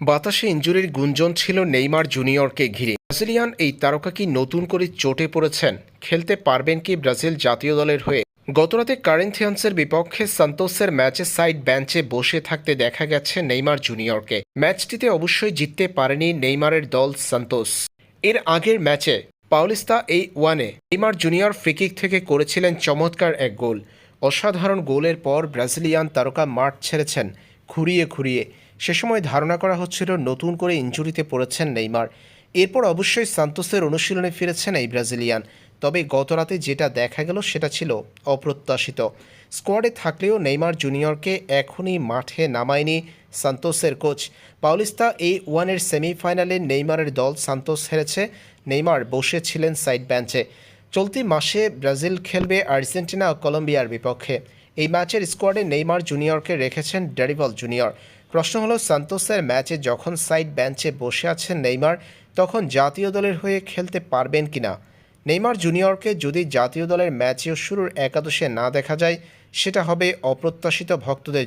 বাতাসে ইঞ্জুরির গুঞ্জন ছিল নেইমার জুনিয়রকে ঘিরে। ব্রাজিলিয়ান এই তারকা কি নতুন করে চোটে পড়েছেন? খেলতে পারবেন কি ব্রাজিল জাতীয় দলের হয়ে? গতরাতে কারেন্থিয়ান্সের বিপক্ষে সান্তোসের ম্যাচে সাইড বেঞ্চে বসে থাকতে দেখা গেছে নেইমার জুনিয়রকে। ম্যাচটিতে অবশ্যই জিততে পারেনি নেইমারের দল সান্তোস। এর আগের ম্যাচে পাউলিস্তা এই ওয়ানে নেইমার জুনিয়র ফ্রিকিক থেকে করেছিলেন চমৎকার এক গোল। অসাধারণ গোলের পর ব্রাজিলিয়ান তারকা মাঠ ছেড়েছেন, খুঁড়িয়ে খুঁড়িয়ে। সে সময় ধারণা করা হচ্ছিল নতুন করে ইঞ্জুরিতে পড়েছেন নেইমার। এরপর অবশ্যই সান্তোসের অনুশীলনে ফিরেছেন এই ব্রাজিলিয়ান। তবে গতরাতে যেটা দেখা গেল সেটা ছিল অপ্রত্যাশিত। স্কোয়াডে থাকলেও নেইমার জুনিয়রকে এখনই মাঠে নামায়নি সান্তোসের কোচ। পাউলিস্তা এই ওয়ানের সেমিফাইনালে নেইমারের দল সান্তোস হেরেছে, নেইমার বসেছিলেন সাইড বেঞ্চে। চলতি মাসে ব্রাজিল খেলবে আর্জেন্টিনা ও কলম্বিয়ার বিপক্ষে। এই ম্যাচের স্কোয়াডে নেইমার জুনিয়রকে রেখেছেন ডেরিভল জুনিয়র। প্রশ্ন হলো, সান্তোসের ম্যাচে যখন সাইড বেঞ্চে বসে আছেন নেইমার, তখন জাতীয় দলের হয়ে খেলতে পারবেন কিনা? নেইমার জুনিয়রকে যদি জাতীয় দলের ম্যাচেও শুরুর একাদশে না দেখা যায়, সেটা হবে অপ্রত্যাশিত ভক্তদের জন্য।